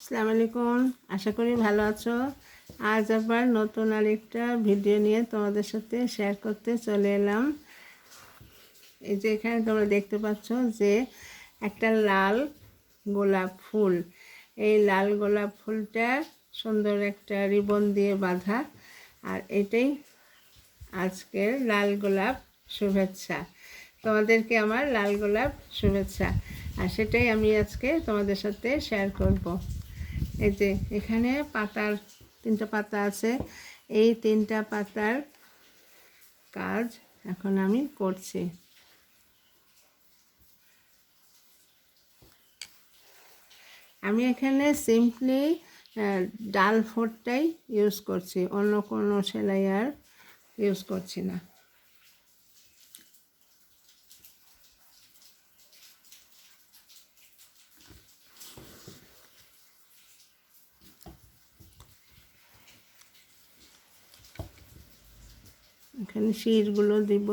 আসসালামু আলাইকুম। আশা করি ভালো আছো। আজ আবার নতুন আরেকটা ভিডিও নিয়ে তোমাদের সাথে শেয়ার করতে চলে এলাম। এই যে এখানে তোমরা দেখতে পাচ্ছ যে একটা লাল গোলাপ ফুল। এই লাল গোলাপ ফুলটা সুন্দর একটা রিবন দিয়ে বাঁধা। আর এটাই আজকের লাল গোলাপ শুভেচ্ছা। তোমাদেরকে আমার লাল গোলাপ শুভেচ্ছা। আর সেটাই আমি আজকে তোমাদের সাথে শেয়ার করব। এই যে এখানে পাতার তিনটা পাতা আছে। এই তিনটা পাতার কাজ এখন আমি করছি। আমি এখানে সিম্পলি ডাল ফোরটাই ইউজ করছি। অন্য কোনো সেলাই আর ইউজ করছি না। এখানে শিরগুলো দিব।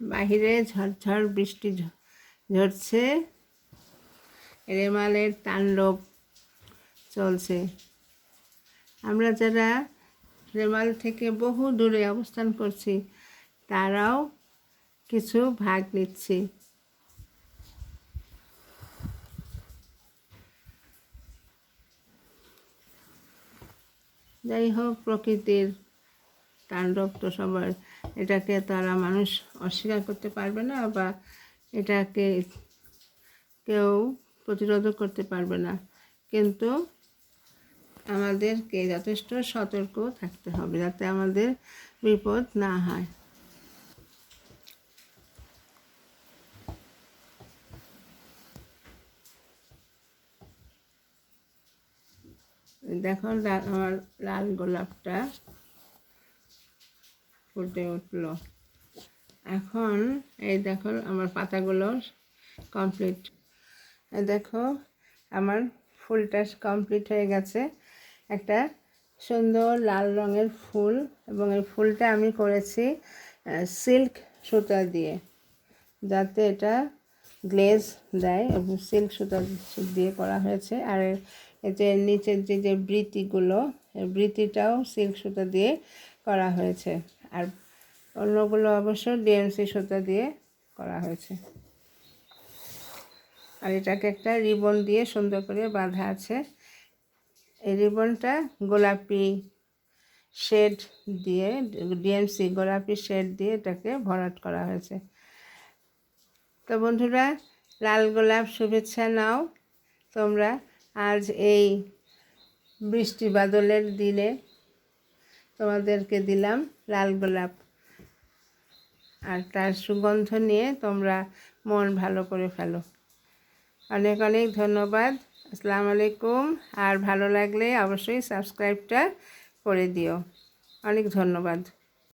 বাহিরে ঝরঝর বৃষ্টি ঝরছে। রেমালের তাণ্ডব চলছে। আমরা যারা রেমাল থেকে বহু দূরে অবস্থান করছি, তারাও কিছু ভাগ নিচ্ছি। যাই হোক, প্রকৃতির তাণ্ডব তো সবার এটাকে তারা মানুষ অস্বীকার করতে পারবে না বা এটাকে কেউ প্রতিরোধও করতে পারবে না। কিন্তু আমাদেরকে যথেষ্ট সতর্ক থাকতে হবে যাতে আমাদের বিপদ না হয়। দেখো আমার লাল গোলাপটা ফুটে উঠল। এখন এই দেখো আমার পাতাগুলো কমপ্লিট এই দেখো আমার ফুলটা কমপ্লিট হয়ে গেছে। একটা সুন্দর লাল রঙের ফুল এবং এই ফুলটা আমি করেছি সিল্ক সুতা দিয়ে। যাতে এটা গ্লেজ দেয় এবং সিল্ক সুতা দিয়ে করা হয়েছে। আর যে নিচের যে যে বৃতিগুলো বৃতিটাও সিল্ক সুতা দিয়ে করা হয়েছে। আর অন্যগুলো অবশ্য ডিএমসি সুতা দিয়ে করা হয়েছে। আর এটাকে একটা রিবন দিয়ে সুন্দর করে বাঁধা আছে। এই রিবনটা গোলাপি শেড দিয়ে, ডিএমসি গোলাপি শেড দিয়ে এটাকে ভরাট করা হয়েছে। তো বন্ধুরা, লাল গোলাপ শুভেচ্ছা নাও। তোমরা আজ এই বৃষ্টি বাদলের দিনে তোমাদেরকে দিলাম লাল গোলাপ। আর তার সুগন্ধ নিয়ে তোমরা মন ভালো করে ফেলো। অনেক অনেক ধন্যবাদ। আসসালামু আলাইকুম। আর ভালো লাগলে অবশ্যই সাবস্ক্রাইবটা করে দিও। অনেক ধন্যবাদ।